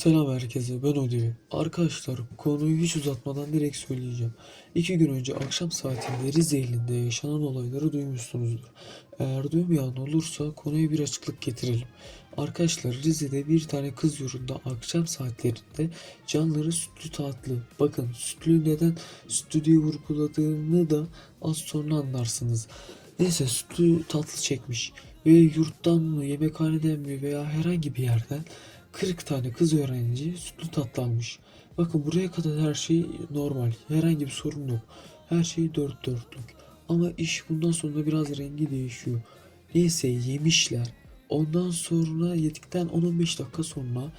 Selam herkese ben Odivi. Arkadaşlar konuyu hiç uzatmadan direkt söyleyeceğim. İki gün önce akşam saatinde Rize ilinde yaşanan olayları duymuşsunuzdur. Eğer duymayan olursa konuya bir açıklık getirelim. Arkadaşlar Rize'de bir tane kız yurdunda akşam saatlerinde canları sütlü tatlı. Bakın sütlü neden sütlü diye vurguladığını da az sonra anlarsınız. Neyse sütlü tatlı çekmiş ve yurttan mı yemekhaneden mi veya herhangi bir yerden 40 tane kız öğrenci sütlü tatlı almış. Bakın buraya kadar her şey normal. Herhangi bir sorun yok. Her şey dört dörtlük. Ama iş bundan sonra biraz rengi değişiyor. Neyse yemişler. Ondan sonra yedikten 10-15 dakika sonra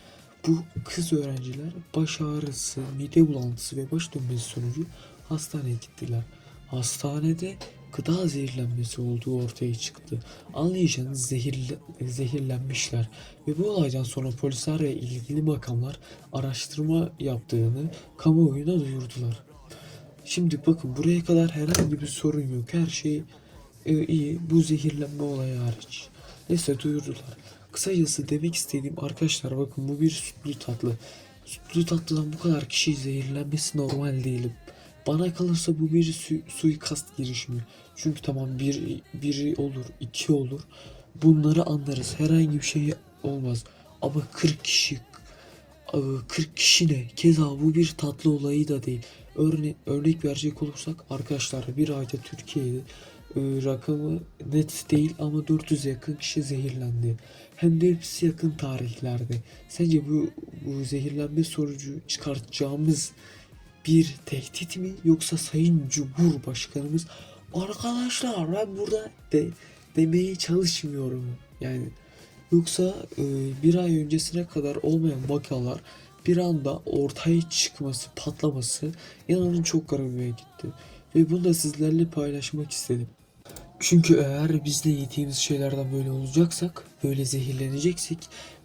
bu kız öğrenciler baş ağrısı, mide bulantısı ve baş dönmesi sonucu hastaneye gittiler. Hastanede gıda zehirlenmesi olduğu ortaya çıktı. Anlayacağınız zehirle, zehirlenmişler. Ve bu olaydan sonra polisler ve ilgili makamlar araştırma yaptığını kamuoyuna duyurdular. Şimdi bakın buraya kadar herhangi bir sorun yok. Her şey e, iyi. Bu zehirlenme olayı hariç. Neyse duyurdular. Kısacası demek istediğim arkadaşlar bakın bu bir sütlü tatlı. Sütlü tatlıdan bu kadar kişi zehirlenmesi normal değil. Bana kalırsa bu bir su, suikast girişimi. Çünkü tamam bir, biri olur, iki olur. Bunları anlarız. Herhangi bir şey olmaz. Ama 40 kişi 40 kişi ne? Keza bu bir tatlı olayı da değil. Örne örnek verecek olursak arkadaşlar bir ayda Türkiye'de e, rakamı net değil ama 400'e yakın kişi zehirlendi. Hem de hepsi yakın tarihlerde. Sence bu, bu zehirlenme sonucu çıkartacağımız bir tehdit mi yoksa Sayın Cumhurbaşkanımız arkadaşlar ben burada de, demeye çalışmıyorum yani yoksa e, bir ay öncesine kadar olmayan vakalar bir anda ortaya çıkması patlaması inanın çok garibime gitti ve bunu da sizlerle paylaşmak istedim. Çünkü eğer biz de yediğimiz şeylerden böyle olacaksak, böyle zehirleneceksek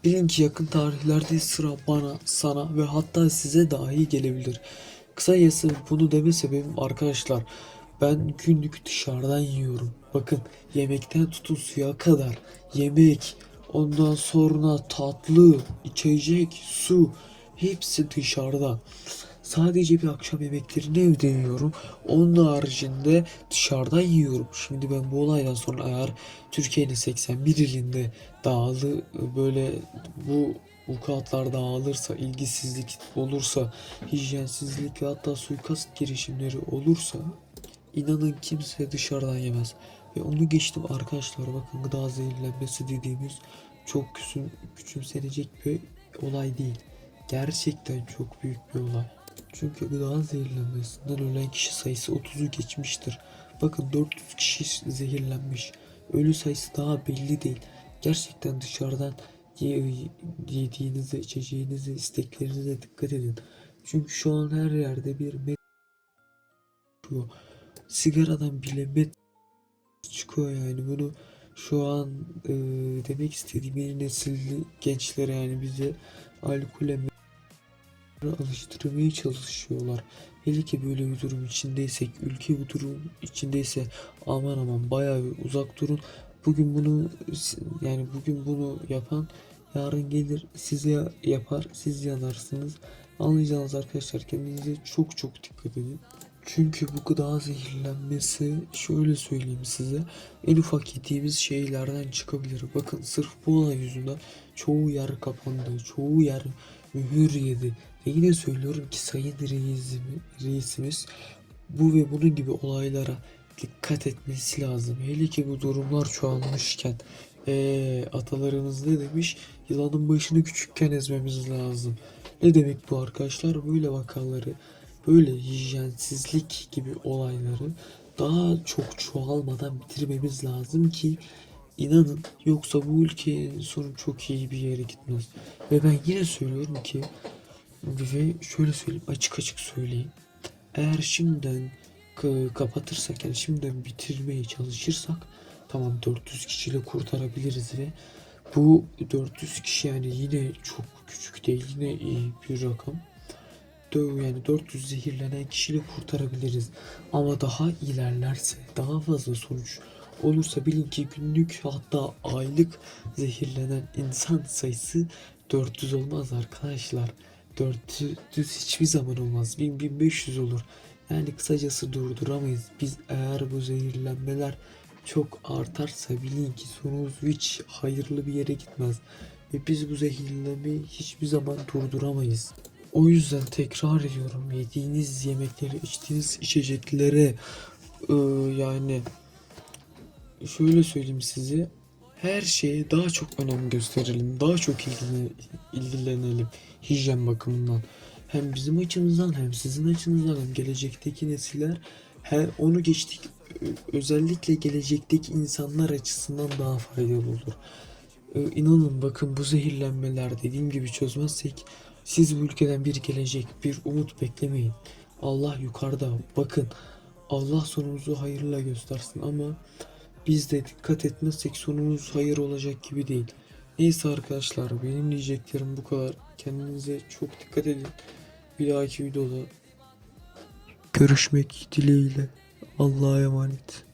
bilin ki yakın tarihlerde sıra bana, sana ve hatta size dahi gelebilir. Kısacası bunu deme sebebim arkadaşlar ben günlük dışarıdan yiyorum. Bakın yemekten tutun suya kadar yemek ondan sonra tatlı, içecek, su hepsi dışarıda. Sadece bir akşam yemeklerini evde yiyorum. Onun haricinde dışarıdan yiyorum. Şimdi ben bu olaydan sonra eğer Türkiye'nin 81 ilinde dağılı böyle bu vukuatlar dağılırsa, ilgisizlik olursa, hijyensizlik ve hatta suikast girişimleri olursa inanın kimse dışarıdan yemez. Ve onu geçtim arkadaşlar bakın gıda zehirlenmesi dediğimiz çok küçüm, küçümsenecek bir olay değil. Gerçekten çok büyük bir olay. Çünkü gıda zehirlenmesinden ölen kişi sayısı 30'u geçmiştir. Bakın 400 kişi zehirlenmiş. Ölü sayısı daha belli değil. Gerçekten dışarıdan yediğinize, içeceğinize, isteklerinize dikkat edin. Çünkü şu an her yerde bir met çıkıyor. Sigaradan bile met çıkıyor yani bunu şu an e, demek istediğim yeni nesilli gençlere yani bize alkole alıştırmaya çalışıyorlar. Hele ki böyle bir durum içindeysek, ülke bu durum içindeyse aman aman bayağı bir uzak durun. Bugün bunu yani bugün bunu yapan yarın gelir size yapar, siz yanarsınız. Anlayacağınız arkadaşlar kendinize çok çok dikkat edin. Çünkü bu gıda zehirlenmesi şöyle söyleyeyim size en ufak yediğimiz şeylerden çıkabilir. Bakın sırf bu olay yüzünden çoğu yer kapandı, çoğu yer mühür yedi. Ve yine söylüyorum ki sayın reisimiz, reisimiz bu ve bunun gibi olaylara dikkat etmesi lazım. Hele ki bu durumlar çoğalmışken ee, atalarımız ne demiş? Yılanın başını küçükken ezmemiz lazım. Ne demek bu arkadaşlar? Böyle vakaları, böyle hijyensizlik gibi olayları daha çok çoğalmadan bitirmemiz lazım ki inanın yoksa bu ülkenin sonu çok iyi bir yere gitmez. Ve ben yine söylüyorum ki ve şöyle söyleyeyim açık açık söyleyeyim. Eğer şimdiden kapatırsak yani şimdiden bitirmeye çalışırsak tamam 400 kişiyle kurtarabiliriz ve bu 400 kişi yani yine çok küçük değil yine iyi bir rakam. Yani 400 zehirlenen kişiyle kurtarabiliriz. Ama daha ilerlerse daha fazla sonuç olursa bilin ki günlük hatta aylık zehirlenen insan sayısı 400 olmaz arkadaşlar. 400 hiçbir zaman olmaz. 1000 1500 olur. Yani kısacası durduramayız. Biz eğer bu zehirlenmeler çok artarsa bilin ki sonumuz hiç hayırlı bir yere gitmez. Ve biz bu zehirlenmeyi hiçbir zaman durduramayız. O yüzden tekrar ediyorum yediğiniz yemekleri, içtiğiniz içeceklere ıı, yani şöyle söyleyeyim size her şeye daha çok önem gösterelim. Daha çok ilgilenelim hijyen bakımından. Hem bizim açımızdan hem sizin açınızdan hem gelecekteki nesiller hem onu geçtik özellikle gelecekteki insanlar açısından daha faydalı olur. Ee, İnanın bakın bu zehirlenmeler dediğim gibi çözmezsek siz bu ülkeden bir gelecek, bir umut beklemeyin. Allah yukarıda. Bakın Allah sonumuzu hayırla göstersin ama biz de dikkat etmezsek sonumuz hayır olacak gibi değil. Neyse arkadaşlar benim diyeceklerim bu kadar. Kendinize çok dikkat edin. Bir dahaki videoda görüşmek dileğiyle. Allah'a emanet.